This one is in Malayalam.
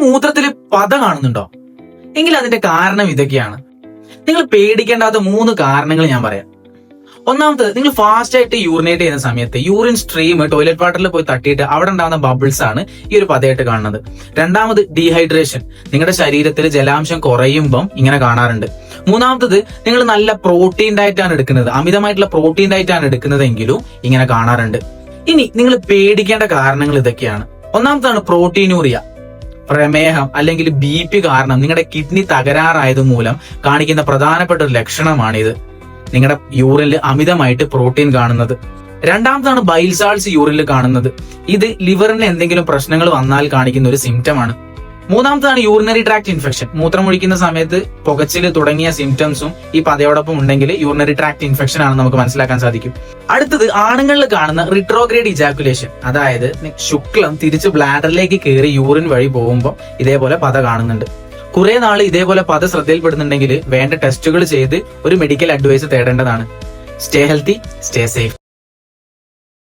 മൂത്രത്തിൽ പത കാണുന്നുണ്ടോ? എങ്കിൽ അതിന്റെ കാരണം ഇതൊക്കെയാണ്. നിങ്ങൾ പേടിക്കേണ്ടാത്ത മൂന്ന് കാരണങ്ങൾ ഞാൻ പറയാം. ഒന്നാമത് നിങ്ങൾ ഫാസ്റ്റ് ആയിട്ട് യൂറിനേറ്റ് ചെയ്യുന്ന സമയത്ത് യൂറിൻ സ്ട്രീം ടോയ്ലറ്റ് വാട്ടറിൽ പോയി തട്ടിയിട്ട് അവിടെ ഉണ്ടാകുന്ന ബബിൾസ് ആണ് ഈ ഒരു പതയായിട്ട് കാണുന്നത്. രണ്ടാമത് ഡീഹൈഡ്രേഷൻ നിങ്ങളുടെ ശരീരത്തിൽ ജലാംശം കുറയുമ്പം ഇങ്ങനെ കാണാറുണ്ട്. മൂന്നാമത്തത് നിങ്ങൾ നല്ല പ്രോട്ടീൻ ഡയറ്റ് ആണ് എടുക്കുന്നത്. അമിതമായിട്ടുള്ള പ്രോട്ടീൻ ഡയറ്റ് ആണ് എടുക്കുന്നതെങ്കിലും ഇങ്ങനെ കാണാറുണ്ട്. ഇനി നിങ്ങൾ പേടിക്കേണ്ട കാരണങ്ങൾ ഇതൊക്കെയാണ്. ഒന്നാമതാണ് പ്രോട്ടീനൂറിയ പ്രമേഹം അല്ലെങ്കിൽ ബി പി കാരണം നിങ്ങളുടെ കിഡ്നി തകരാറായത് മൂലം കാണിക്കുന്ന പ്രധാനപ്പെട്ട ഒരു ലക്ഷണമാണിത്. നിങ്ങളുടെ യൂറിനിൽ അമിതമായിട്ട് പ്രോട്ടീൻ കാണുന്നത്. രണ്ടാമതാണ് ബൈൽസാൾസ് യൂറിനിൽ കാണുന്നത്. ഇത് ലിവറിന് എന്തെങ്കിലും പ്രശ്നങ്ങൾ വന്നാൽ കാണിക്കുന്ന ഒരു സിംറ്റം ആണ് മൂന്നാമതാണ് യൂറിനറി ട്രാക്ട് ഇൻഫെക്ഷൻ മൂത്രമൊഴിക്കുന്ന സമയത്ത് പുകച്ചിൽ തുടങ്ങിയ സിംറ്റംസും ഈ പതയോടൊപ്പം ഉണ്ടെങ്കിൽ യൂറിനറി ട്രാക്ട് ഇൻഫെക്ഷൻ ആണെന്ന് നമുക്ക് മനസ്സിലാക്കാൻ സാധിക്കും. അടുത്തത് ആണുങ്ങളിൽ കാണുന്ന റിട്രോഗ്രേഡ് ഇജാക്കുലേഷൻ അതായത് ശുക്ലം തിരിച്ച് ബ്ലാഡറിലേക്ക് കയറി യൂറിൻ വഴി പോകുമ്പോൾ ഇതേപോലെ പത കാണുന്നുണ്ട്. കുറെ നാൾ ഇതേപോലെ പത ശ്രദ്ധയിൽപ്പെടുന്നുണ്ടെങ്കിൽ വേണ്ട ടെസ്റ്റുകൾ ചെയ്ത് ഒരു medical advice തേടേണ്ടതാണ്. Stay healthy stay safe